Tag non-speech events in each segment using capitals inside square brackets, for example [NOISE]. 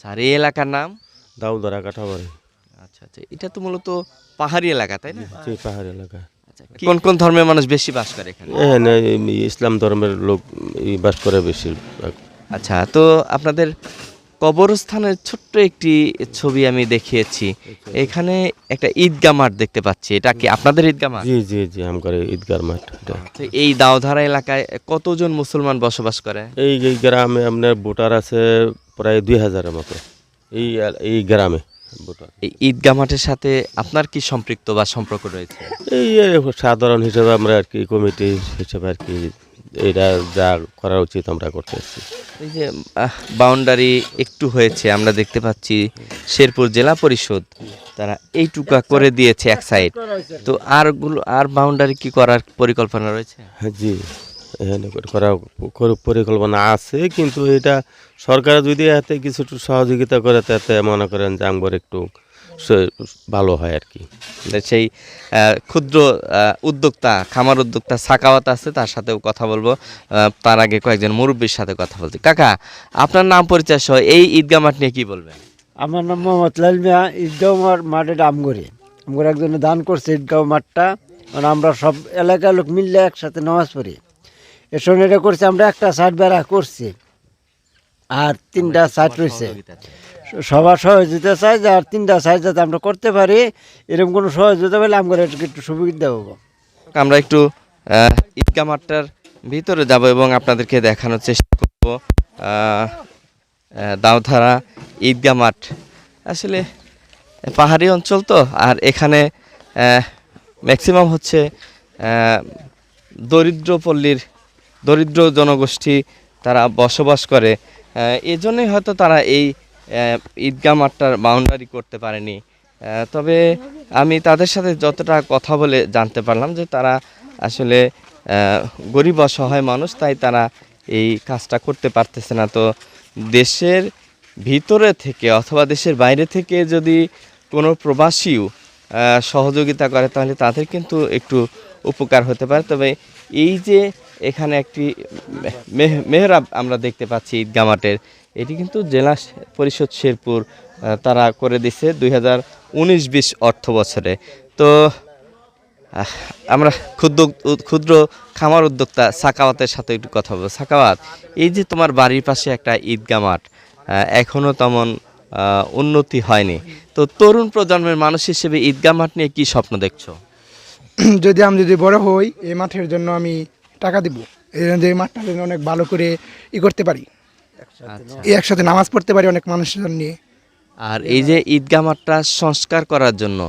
আচ্ছা আর এই এলাকার নাম? দাউদারা কাঠাবাড়ি। আচ্ছা আচ্ছা এটা তো মূলত পাহাড়ি এলাকা তাই না? জি পাহাড়ি এলাকা। আচ্ছা কোন কোন ধর্মের মানুষ বেশি বাস করে এখানে? এখানে ইসলাম ধর্মের লোক বাস করে বেশি আচ্ছা তো আপনাদের কবরস্থানের ছোট্ট একটি ছবি আমি দেখিয়েছি। এখানে একটা ঈদগা মাঠ দেখতে পাচ্ছি। এটা কি আপনাদের ঈদগা মাঠ? জি জি জি আম করে ঈদগার মাঠ এই দাওধারা এলাকায় কতজন মুসলমান বসবাস করে? এই এই গ্রামে আপনার ভোটার আছে প্রায় দুই হাজারের মতো। এই এই গ্রামে এই ঈদগাহ মাঠের সাথে আপনার কি সম্পৃক্ত বা সম্পর্ক রয়েছে? এই সাধারণ হিসেবে আমরা আর কি কমিটি হিসেবে আর কি এটা যা করা উচিত আমরা করতে এসেছি। এই যে বাউন্ডারি একটু হয়েছে আমরা দেখতে পাচ্ছি শেরপুর জেলা পরিষদ তারা এই টুকা করে দিয়েছে এক সাইড তো আরগুলো আর বাউন্ডারি কি করার পরিকল্পনা রয়েছে? হ্যাঁ, জি। করে করা করে পরিকল্পনা আছে কিন্তু এটা সরকার যদি এতে কিছু একটু সহযোগিতা করে তাতে মনে করেন যে আমগর একটু ভালো হয় আর কি। সেই ক্ষুদ্র উদ্যোক্তা খামার উদ্যোক্তা সাকাওয়াত আছে তার সাথেও কথা বলব। তার আগে কয়েকজন মুরব্বীর সাথে কথা বলছি। কাকা আপনার নাম পরিচয় সহ এই ঈদগাহ মাঠ নিয়ে কি বলবেন? আমার নাম মোহাম্মদ লাল মিয়া ঈদগাঁও মাঠ মাঠে আমগরে। আমগরে একজনে দান করছে ঈদগাঁও মাঠটা। মানে আমরা সব এলাকার লোক মিললে একসাথে নামাজ পড়ি। এসব এটা করছে আমরা একটা সাইড বেড়া করছি। আর তিনটা সাইড রয়েছে। সবার সহযোগিতা চাই যে আর তিনটা সাইড যাতে আমরা করতে পারি এরকম কোনো সহযোগিতা পেলে আমগরে একটু সুবিধা হব আমরা একটু আহ, ঈদগাহ মাঠটার ভিতরে যাব এবং আপনাদেরকে দেখানোর চেষ্টা করব। দাওধারা ঈদগা মাঠ। আসলে পাহাড়ি অঞ্চল তো আর এখানে ম্যাক্সিমাম হচ্ছে দরিদ্র পল্লীর দরিদ্র জনগোষ্ঠী তারা বসবাস করে এজন্যই হয়তো তারা এই আহ, ঈদগাহ মাঠটার বাউন্ডারি করতে পারেনি। তবে আমি তাদের সাথে যতটা কথা বলে জানতে পারলাম যে তারা আসলে গরিব অসহায় মানুষ তাই তারা এই কাজটা করতে পারতেছে না। তো দেশের ভিতরে থেকে অথবা দেশের বাইরে থেকে যদি কোনো প্রবাসীও সহযোগিতা করে তাহলে তাদের কিন্তু একটু উপকার হতে পারে। তবে এই যে এখানে একটি মেহ- মেহরাব আমরা দেখতে পাচ্ছি ঈদগা মাঠের। এটি কিন্তু জেলা পরিষদ শেরপুর তারা করে দিছে দুই হাজার উনিশ বিশ অর্থ বছরে। তো আমরা ক্ষুদ্র ক্ষুদ্র খামার উদ্যোক্তা সাকাওয়াতের সাথে একটু কথা বলব। সাকাওয়াত, এই যে তোমার বাড়ির পাশে একটা ঈদগা মাঠ এখনও তেমন উন্নতি হয়নি। তো তরুণ প্রজন্মের মানুষ হিসেবে ঈদগা মাঠ নিয়ে কি স্বপ্ন দেখছ? [CLEARS THROAT] যদি আমি যদি বড় হই, এই মাঠের জন্য আমি টাকা দিব। এই জন্য যে এই মাঠটা যেন অনেক ভালো করে ই করতে পারি। এই একসাথে নামাজ পড়তে পারি অনেক মানুষজন নিয়ে। আর এই যে ঈদগাহ মাঠটা সংস্কার করার জন্য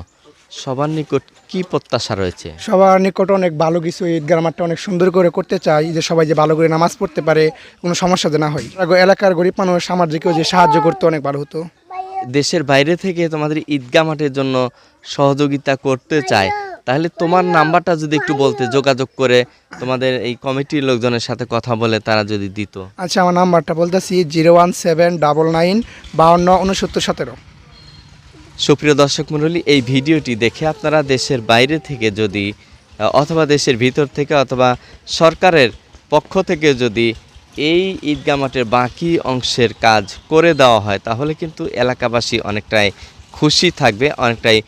সবার নিকট কি প্রত্যাশা রয়েছে? সবার নিকট অনেক ভালো কিছু ঈদগাহ মাঠটা অনেক সুন্দর করে করতে চাই যে সবাই যে ভালো করে নামাজ পড়তে পারে কোনো সমস্যা না হয়। এলাকার গরিব মানুষ সামাজিকও যে সাহায্য করতে অনেক ভালো হতো। দেশের বাইরে থেকে তোমাদের ঈদগাহ মাঠের জন্য সহযোগিতা করতে চায়। তাহলে তোমার নাম্বারটা যদি একটু বলতে যোগাযোগ করে তোমাদের এই কমিটির লোকজনের সাথে কথা বলে তারা যদি দিত। আচ্ছা আমার নাম্বারটা বলতেছি zero one seven double nine বাউন্ন উনসত্তর সতেরো। সুপ্রিয় দর্শক মণ্ডলী এই ভিডিওটি দেখে আপনারা দেশের বাইরে থেকে যদি অথবা দেশের ভিতর থেকে অথবা সরকারের পক্ষ থেকে যদি এই ঈদগাহ মাঠের বাকি অংশের কাজ করে দেওয়া হয় তাহলে কিন্তু এলাকাবাসী অনেকটাই খুশি থাকবে অনেকটাই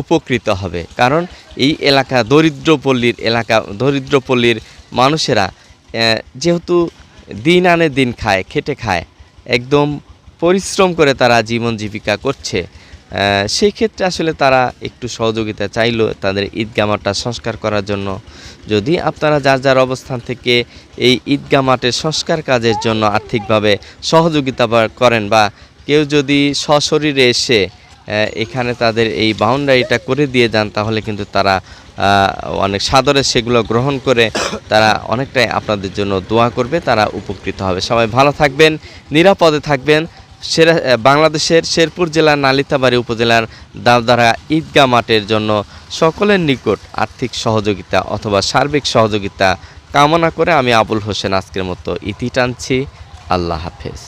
উপকৃত হবে। কারণ এই এলাকা দরিদ্র পল্লীর এলাকা, দরিদ্রপল্লীর মানুষেরা যেহেতু দিন আনে দিন খায়, খেটে খায়, একদম পরিশ্রম করে তারা জীবন জীবিকা করছে সেই ক্ষেত্রে আসলে তারা একটু সহযোগিতা চাইলো তাদের ঈদগাহ মাঠটা সংস্কার করার জন্য। যদি আপনারা যার যার অবস্থান থেকে এই ঈদগাহ মাঠের সংস্কার কাজের জন্য আর্থিকভাবে সহযোগিতা করেন বা কেউ যদি সশরীরে এসে এখানে তাদের এই বাউন্ডারিটা করে দিয়ে যান, তাহলে কিন্তু তারা অনেক সাদরে সেগুলো গ্রহণ করে তারা অনেকটাই আপনাদের জন্য দোয়া করবে, তারা উপকৃত হবে। সবাই ভালো থাকবেন, নিরাপদে থাকবেন। সেরা বাংলাদেশের শেরপুর জেলার নালিতাবাড়ি উপজেলার দাওদারা ঈদগা মাঠের জন্য সকলের নিকট আর্থিক সহযোগিতা অথবা সার্বিক সহযোগিতা কামনা করে আমি আবুল হোসেন আজকের মতো ইতি টানছি। আল্লাহ হাফেজ।